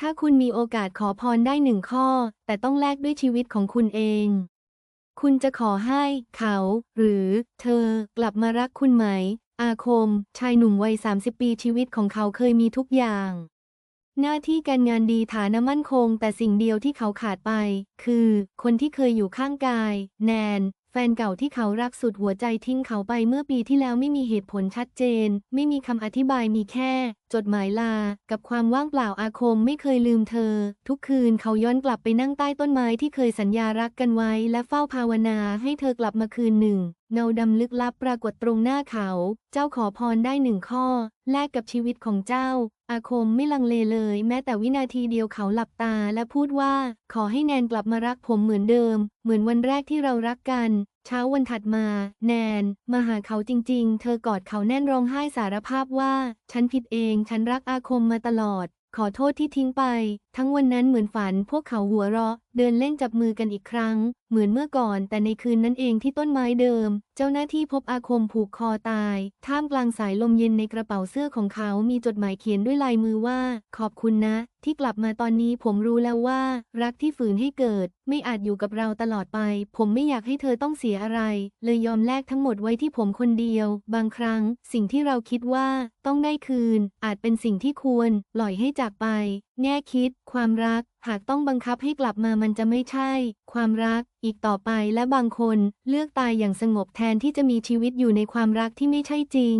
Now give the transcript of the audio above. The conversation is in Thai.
ถ้าคุณมีโอกาสขอพรได้หนึ่งข้อ แต่ต้องแลกด้วยชีวิตของคุณเอง คุณจะขอให้เขา หรือ เธอกลับมารักคุณไหม อาคม ชายหนุ่มวัย 30 ปีชีวิตของเขาเคยมีทุกอย่าง หน้าที่การงานดีฐานะมั่นคง แต่สิ่งเดียวที่เขาขาดไป คือ คนที่เคยอยู่ข้างกาย แนน แฟนเก่าที่เขารักสุดหัวใจทิ้งเขาไปเมื่อปีที่แล้วไม่มีเหตุผลชัดเจน ไม่มีคำอธิบายมีแค่จดหมายลา กับความว่างเปล่าอาคมไม่เคยลืมเธอ ทุกคืนเขาย้อนกลับไปนั่งใต้ต้นไม้ที่เคยสัญญารักกันไว้ และเฝ้าภาวนาให้เธอกลับมาคืนหนึ่ง เงาดำลึกลับปรากฏตรงหน้าเขา เจ้าขอพรได้หนึ่งข้อ แลกกับชีวิตของเจ้า อาคมไม่ลังเลเลย แม้แต่วินาทีเดียวเขาหลับตาและพูดว่า ขอให้แนนกลับมารักผมเหมือนเดิม เหมือนวันแรกที่เรารักกัน เช้าวันถัดมา แนน มาหาเขาจริง ๆ เธอกอดเขาแน่นร้องไห้สารภาพว่า ฉันผิดเอง ฉันรักอาคมมาตลอด ขอโทษที่ทิ้งไป ทั้งวันนั้นเหมือนฝันพวกเขาหัวเราะ เดินเล่นจับมือกันอีกครั้ง เหมือนเมื่อก่อน แต่ในคืนนั้นเองที่ต้นไม้เดิม เจ้าหน้าที่พบอาคมผูกคอตาย ท่ามกลางสายลมเย็นในกระเป๋าเสื้อของเขา มีจดหมายเขียนด้วยลายมือว่า ขอบคุณนะ ที่กลับมาตอนนี้ผมรู้แล้วว่า รักที่ฝืนให้เกิด ไม่อาจอยู่กับเราตลอดไป ผมไม่อยากให้เธอต้องเสียอะไร เลยยอมแลกทั้งหมดไว้ที่ผมคนเดียว บางครั้ง สิ่งที่เราคิดว่า ต้องได้คืน อาจเป็นสิ่งที่ควรปล่อยให้จากไป แง่คิด ความรัก หากต้องบังคับให้กลับมามันจะไม่ใช่ ความรัก อีกต่อไปและบางคน เลือกตายอย่างสงบแทนที่จะมีชีวิตอยู่ในความรักที่ไม่ใช่จริง